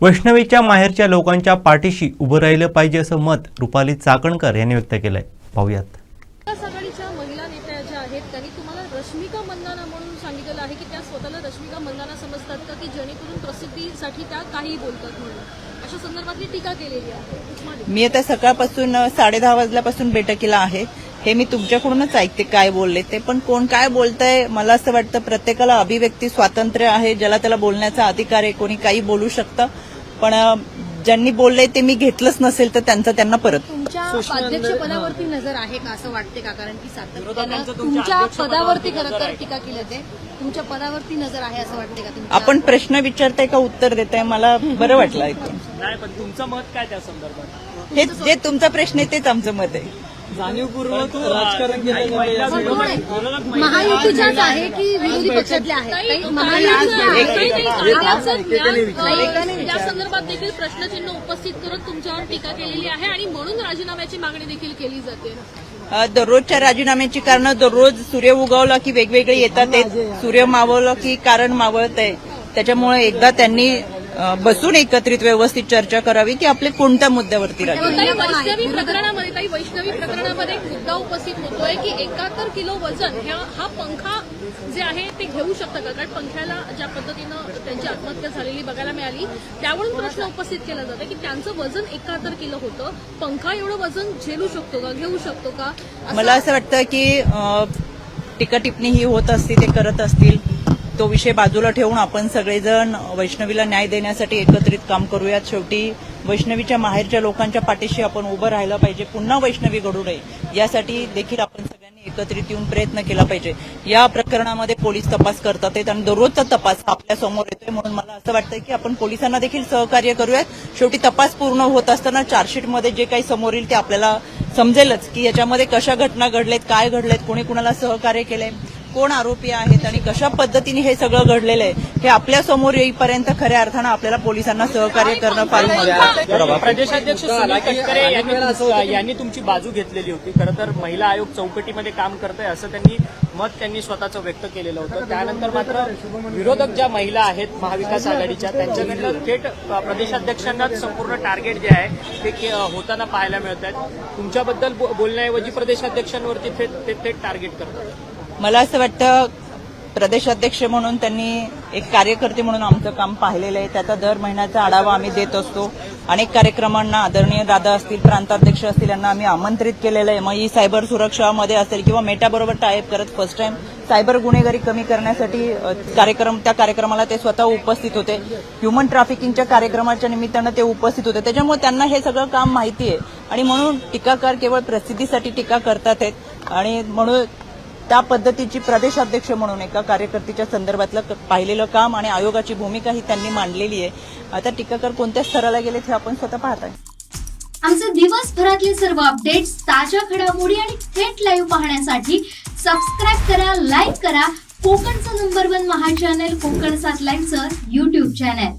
वैष्णवीच्या माहेरच्या लोकांच्या पाठीशी उभं राहिलं पाहिजे असं मत रुपाली चाकणकर यांनी व्यक्त केलंय. पाहुयात. विकास आघाडीच्या महिला नेत्या ज्या आहेत त्यांनी तुम्हाला रश्मिका मंदाना म्हणून सांगितलेलं आहे की त्या स्वतःला रश्मिका मंदाना समजतात का की जेणेकरून प्रसिद्धीसाठी त्या काही बोलतात म्हणून? अशा संदर्भातली टीका केलेली आहे. मी आता सकाळपासून साडे दहा वाजल्यापासून बैठकीला आहे. हे मी तुमच्याकडूनच ऐकते काय बोलले ते. पण कोण काय बोलतंय मला असं वाटतं प्रत्येकाला अभिव्यक्ती स्वातंत्र्य आहे. ज्याला त्याला बोलण्याचा अधिकार आहे कोणी काही बोलू शकतं. पण ज्यांनी बोलले ते मी घेतलंच नसेल तर त्यांचं त्यांना परत. तुमच्या अध्यक्ष पदावरती नजर आहे का असं वाटते का? कारण की सातत्यानं तुमच्या पदावरती खरं तर टीका केली जाते. तुमच्या पदावरती नजर आहे असं वाटते का तुमच्या आपण प्रश्न विचारताय का उत्तर देताय? मला बरं वाटलं ऐकून. नाही पण तुमचं मत काय त्या संदर्भात? हे जे तुमचा प्रश्न आहे तेच आमचं मत आहे. जाणीवपूर्वक राजकारण? महायुतीच्याच आहे की विरोधी पक्षातल्या आहेत या संदर्भात देखील प्रश्नचिन्ह उपस्थित करत तुमच्यावर टीका केलेली आहे आणि म्हणून राजीनाम्याची मागणी देखील केली जाते दररोजच्या राजीनाम्याची कारणं दररोज सूर्य उगवला की वेगवेगळे येतात सूर्य मावळलं की कारण मावळत आहे त्याच्यामुळे एकदा त्यांनी बसून एकत्रित व्यवस्थित चर्चा करावी की आपले कोणत्या मुद्द्यावरती वैष्णवी प्रकरणामध्ये ताई वैष्णवी प्रकरणामध्ये एक मुद्दा उपस्थित होतोय की एकाहत्तर किलो वजन ह्या हा पंखा जे आहे ते घेऊ शकतं का? कारण पंख्याला ज्या पद्धतीनं त्यांची आत्महत्या झालेली बघायला मिळाली त्यावरून प्रश्न उपस्थित केला जातो की त्यांचं वजन एकाहत्तर किलो होतं. पंखा एवढं वजन झेलू शकतो का? घेऊ शकतो का? मला असं वाटतं की अ, टीका टिप्पणी ही होत असती ते करत असतील. तो विषय बाजूला ठेवून आपण सगळेजण वैष्णवीला न्याय देण्यासाठी एकत्रित काम करूयात. शेवटी वैष्णवीच्या माहेरच्या लोकांच्या पाठीशी आपण उभं राहिलं पाहिजे. पुन्हा वैष्णवी घडू नये. यासाठी देखील आपण सगळ्यांनी एकत्रित येऊन प्रयत्न केला पाहिजे. या प्रकरणामध्ये पोलीस तपास करतात आहेत आणि दररोजचा तपास आपल्यासमोर येतोय म्हणून मला असं वाटतं की आपण पोलिसांना देखील सहकार्य करूयात. शेवटी तपास पूर्ण होत असताना चार्जशीटमध्ये जे काही समोर येईल ते आपल्याला समजेलच की याच्यामध्ये कशा घटना घडल्यात काय घडलेत कोणी कुणाला सहकार्य केलंय. कोण आरोपी आहेत आणि कशा पद्धतीने हे सगळं घडलेलं आहे हे आपल्यासमोर येईपर्यंत खऱ्या अर्थानं आपल्याला पोलिसांना सहकार्य करणं फार आहे. प्रदेशाध्यक्ष सुनील तटकरे यांनी यांनी तुमची बाजू घेतलेली होती. खरं तर महिला आयोग चौकटीमध्ये काम करतंय असं त्यांनी मत त्यांनी स्वतःचं व्यक्त केलेलं होतं. त्यानंतर मात्र विरोधक ज्या महिला आहेत महाविकास आघाडीच्या त्यांच्याकडनं थेट प्रदेशाध्यक्षांनाच संपूर्ण टार्गेट जे आहे ते के- होताना पाहायला मिळत आहेत. तुमच्याबद्दल बोलण्याऐवजी प्रदेशाध्यक्षांवरती थेट ते थेट टार्गेट करतात. मला असं वाटतं प्रदेशाध्यक्ष म्हणून त्यांनी एक कार्यकर्ते म्हणून आमचं काम पाहिलेलं आहे. त्याचा दर महिन्याचा आढावा आम्ही देत असतो. अनेक कार्यक्रमांना आदरणीय दादा असतील प्रांताध्यक्ष असतील यांना आम्ही आमंत्रित केलेलं आहे. मग ही सायबर सुरक्षामध्ये असेल किंवा मेटाबरोबर टायप करत फर्स्ट टाइम सायबर गुन्हेगारी कमी करण्यासाठी कार्यक्रम त्या कार्यक्रमाला ते स्वतः उपस्थित होते. ह्युमन ट्रॅफिकिंगच्या कार्यक्रमाच्या निमित्तानं ते उपस्थित होते. त्याच्यामुळे त्यांना हे सगळं काम माहिती आहे. आणि म्हणून टीकाकार केवळ प्रसिद्धीसाठी टीका करतात आहेत. आणि म्हणून त्या पद्धतीची प्रदेशाध्यक्ष म्हणून एका कार्यकर्तीच्या संदर्भातलं पाहिलेलं काम आणि आयोगाची भूमिका ही त्यांनी मांडलेली आहे. आता टीकाकर कोणत्या स्तराला गेले हे आपण स्वतः पाहताय. आमचे दिवसभरातले सर्व अपडेट्स ताज्या घडामोडी आणि थेट लाईव्ह पाहण्यासाठी सबस्क्राईब करा लाईक करा. कोकणचं नंबर वन महा चॅनल कोकण सात लाईव्हचं युट्यूब चॅनल